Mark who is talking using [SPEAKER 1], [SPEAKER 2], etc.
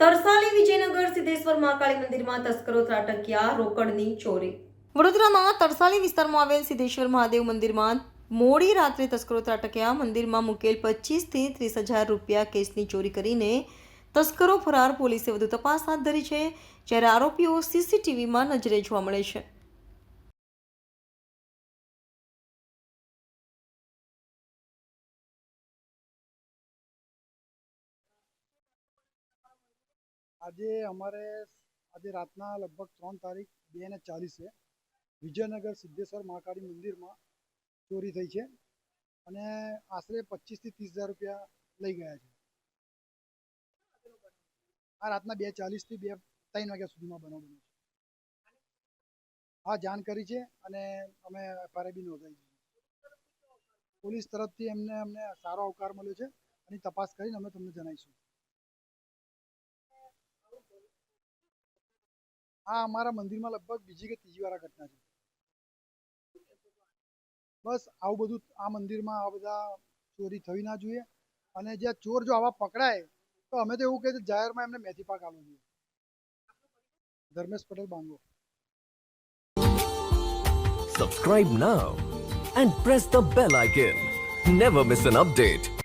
[SPEAKER 1] તરસાલી વિજયનગર સિદ્ધેશ્વર મહાકાળી મંદિરમાં તસ્કરો ત્રાટક્યા રોકડની ચોરી. વડોદરાના તરસાલી વિસ્તારમાં આવેલ સિદ્ધેશ્વર મહાદેવ મંદિરમાં મોડી રાત્રે તસ્કરો ત્રાટક્યા. મંદિરમાં મૂકેલ પચીસથી ત્રીસ હજાર રૂપિયા કેસની ચોરી કરીને તસ્કરો ફરાર. પોલીસે વધુ તપાસ હાથ ધરી છે, જ્યારે આરોપીઓ સીસીટીવીમાં નજરે જોવા મળે છે.
[SPEAKER 2] આજે અમારે આજે રાતના લગભગ ત્રણ તારીખ બે ને ચાલીસે વિજયનગર સિદ્ધેશ્વર મહાકાળી મંદિરમાં ચોરી થઈ છે અને આશરે પચીસથી ત્રીસ હજાર રૂપિયા લઈ ગયા છે. આ રાતના બે ચાલીસથી બે ત્રણ વાગ્યા સુધીમાં બનાવ બન્યો છે. હા જાણ કરી છે અને અમે એફઆરઆઈ બી નોંધાઈ છે. પોલીસ તરફથી એમને અમને સારો આવકાર મળ્યો છે અને તપાસ કરીને અમે તમને જણાવીશું. આ અમારા મંદિરમાં લગભગ બીજી કે ત્રીજી વાર ઘટના છે. બસ આવું બધું આ મંદિરમાં આ બધા ચોરી થવી ના જોઈએ અને જ્યાં ચોર જો આવા પકડાય, તો અમે તો એવું કહે છે જાહેરમાં એમને મેથી પાક આપવો જોઈએ. Dharmesh Patel બાંગો
[SPEAKER 3] subscribe now and press the bell icon never miss an update.